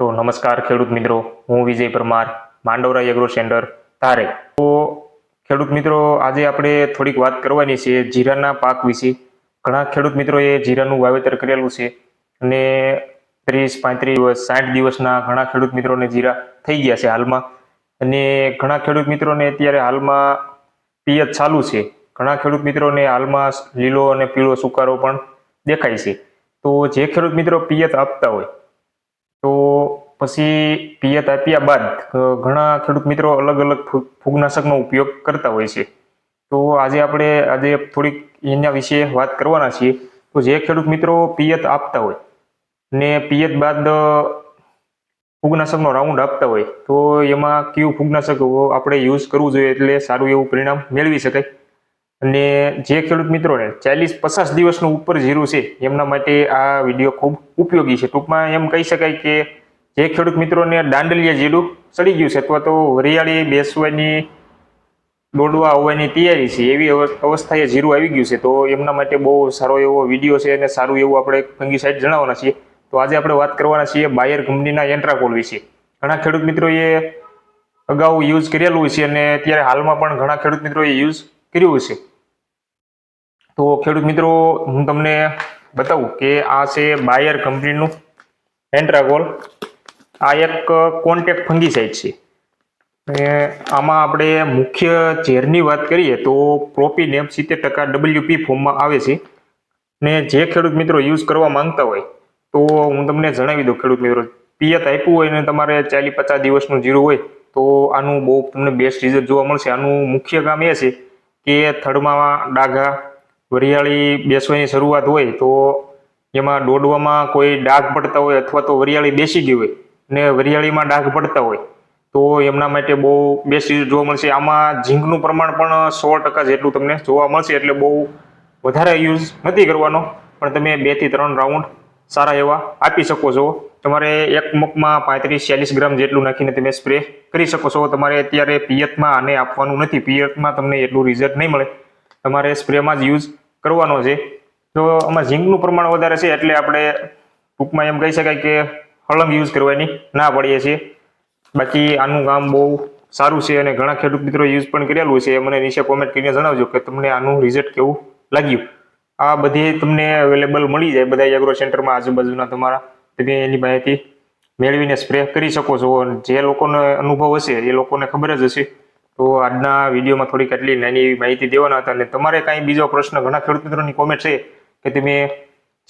તો નમસ્કાર ખેડૂત મિત્રો, હું વિજય પરમાર માંડવરા એગ્રો સેન્ટર તારે તો ખેડૂત મિત્રો, આજે આપણે થોડીક વાત કરવાની છે જીરાના પાક વિશે. ઘણા ખેડૂત મિત્રોએ જીરાનું વાવેતર કરેલું છે અને ત્રીસ, પાંત્રીસ દિવસ, સાઠ દિવસના ઘણા ખેડૂત મિત્રોને જીરા થઈ ગયા છે હાલમાં. અને ઘણા ખેડૂત મિત્રોને અત્યારે હાલમાં પિયત ચાલુ છે. ઘણા ખેડૂત મિત્રોને હાલમાં લીલો અને પીળો સુકારો પણ દેખાય છે. તો જે ખેડૂત મિત્રો પિયત આપતા હોય તો પછી પિયત આપ્યા બાદ ઘણા ખેડૂત મિત્રો અલગ અલગ ફૂગનાશકનો ઉપયોગ કરતા હોય છે. તો આજે આપણે આજે થોડીક એના વિશે વાત કરવાના છીએ. તો જે ખેડૂત મિત્રો પિયત આપતા હોય ને પિયત બાદ ફૂગનાશકનો રાઉન્ડ આપતા હોય તો એમાં કયું ફૂગનાશક આપણે યુઝ કરવું જોઈએ એટલે સારું એવું પરિણામ મેળવી શકાય. અને જે ખેડૂત મિત્રોને ચાલીસ પચાસ દિવસનું ઉપર જીરું છે, એમના માટે આ વીડિયો ખૂબ ઉપયોગી છે. ટૂંકમાં એમ કહી શકાય કે જે ખેડૂત મિત્રોને દાંડલિયા જીરું ચડી ગયું છે, અથવા તો વરિયાળી, બેસવાની, દોડવા આવવાની તૈયારી છે, એવી અવ- અવસ્થાએ જીરું આવી ગયું છે, તો એમના માટે બહુ સારો એવો વીડિયો છે અને સારું એવું આપણે ફંગીસાઇડ જણાવવાના છીએ. તો આજે આપણે વાત કરવાના છીએ બાયર કંપનીના એન્ટ્રાકોલ વિશે. ઘણા ખેડૂત મિત્રોએ અગાઉ યુઝ કરેલું છે અને અત્યારે હાલમાં પણ ઘણા ખેડૂત મિત્રોએ યુઝ કર્યું છે તો ખેડૂત મિત્રો, હું તમને બતાવું કે આ છે બાયર કંપનીનું એન્ટ્રાકોલ આ એક કોન્ટેક્ટ ફંગીસાઇડ છે. આમાં આપણે મુખ્ય ઝેરની વાત કરીએ તો પ્રોપીનેમ સિત્તેર ટકા ડબલ્યુપી ફોર્મમાં આવે છે. ને જે ખેડૂત મિત્રો યુઝ કરવા માંગતા હોય, તો હું તમને જણાવી દઉં ખેડૂત મિત્રો. પિયત આપ્યું હોય ને તમારે ચાલીસ પચાસ દિવસનું જીરું હોય, તો આનું બહુ તમને બેસ્ટ રિઝલ્ટ જોવા મળશે. આનું મુખ્ય કામ એ છે કે થડમાં ડાઘા વરિયાળી બેસવાની શરૂઆત હોય તો એમાં દોડવામાં કોઈ ડાઘ પડતા હોય અથવા તો વરિયાળી બેસી ગઈ હોય ને વરિયાળીમાં ડાઘ પડતા હોય તો એમના માટે બહુ બેસી જોવા મળશે. આમાં ઝીંકનું પ્રમાણ પણ સો ટકા જેટલું તમને જોવા મળશે એટલે બહુ વધારે યુઝ નથી કરવાનો. પણ તમે બેથી ત્રણ રાઉન્ડ સારા એવા આપી શકો છો. તમારે એક મગમાં પાંત્રીસ, ચાલીસ ગ્રામ જેટલું નાખીને તમે સ્પ્રે કરી શકો છો. તમારે અત્યારે પિયતમાં આને આપવાનું નથી. પિયતમાં તમને એટલું રિઝલ્ટ નહીં મળે. તમારે સ્પ્રેમાં જ યુઝ કરવાનો છે. તો આમાં ઝીંકનું પ્રમાણ વધારે છે એટલે આપણે ટૂંકમાં એમ કહી શકાય કે હળંગ યુઝ કરવાની ના પડીએ છીએ. બાકી આનું કામ બહુ સારું છે અને ઘણા ખેડૂત મિત્રો યુઝ પણ કરેલું છે. મને નીચે કોમેન્ટ કરીને જણાવજો કે તમને આનું રિઝલ્ટ કેવું લાગ્યું. આ બધી તમને અવેલેબલ મળી જાય. બધા એગ્રો સેન્ટરમાં આજુબાજુના તમારા. તમે એની માહિતી મેળવીને સ્પ્રે કરી શકો છો. જે લોકોને અનુભવ હશે, એ લોકોને ખબર જ હશે. તો આજના વિડીયોમાં થોડીક આટલી નાની એવી માહિતી દેવાના હતા. અને તમારે કાંઈ બીજો પ્રશ્ન, ઘણા ખેડૂત મિત્રોની કોમેન્ટ છે કે તમે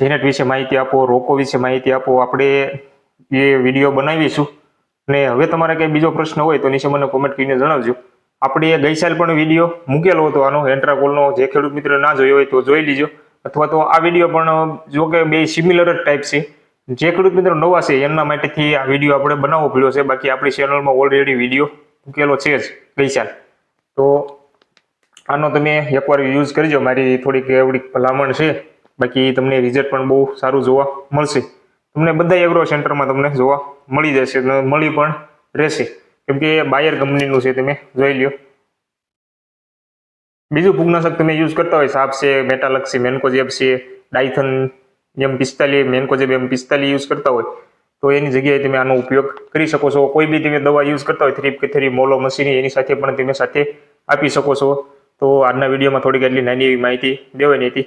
જેનેટ વિશે માહિતી આપો, રોકો વિશે માહિતી આપો. આપણે એ વીડિયો બનાવીશું. અને હવે તમારે કંઈ બીજો પ્રશ્ન હોય તો નીચે મને કોમેન્ટ કરીને જણાવજો. આપણે ગઈ સાલ પણ વીડિયો મૂકેલો હતો આનો એન્ટ્રાકોલનો જે ખેડૂત મિત્ર ના જોયો હોય તો જોઈ લીજો. અથવા તો આ વીડિયો પણ જો કે બે સિમિલર જ ટાઈપ છે. જે ખેડૂત મિત્રો નવા છે, એમના માટેથી આ વીડિયો આપણે બનાવવો પડ્યો છે. બાકી આપણી ચેનલમાં ઓલરેડી વીડિયો મૂકેલો છે જ, ગઈ સાલ. તો આનો તમે એકવાર યુઝ કરજો. મારી થોડીક એવડી ભલામણ છે. બાકી તમને રિઝલ્ટ પણ બહુ સારું જોવા મળશે. તમને બધા એગ્રો સેન્ટરમાં તમને જોવા મળી જશે મળી પણ રહેશે. કેમ કે બાયર કંપનીનું છે, તમે જોઈ લ્યો. બીજું ફૂગનાશક તમે યુઝ કરતા હોય, સાપ છે મેટાલક્સી મેન્કોજેબ છે, ડાયથન એમ પિસ્તાલીસ મેન્કોજેબ એમ પિસ્તાલીસ યુઝ કરતા હોય, તો એની જગ્યાએ તમે આનો ઉપયોગ કરી શકો છો. કોઈ બી તમે દવા યુઝ કરતા હોય થ્રીપ કે થ્રી મોલો મશીની એની સાથે પણ તમે સાથે આપી શકો છો. તો આજના વિડીયોમાં થોડીક એટલી નાની એવી માહિતી દેવાની હતી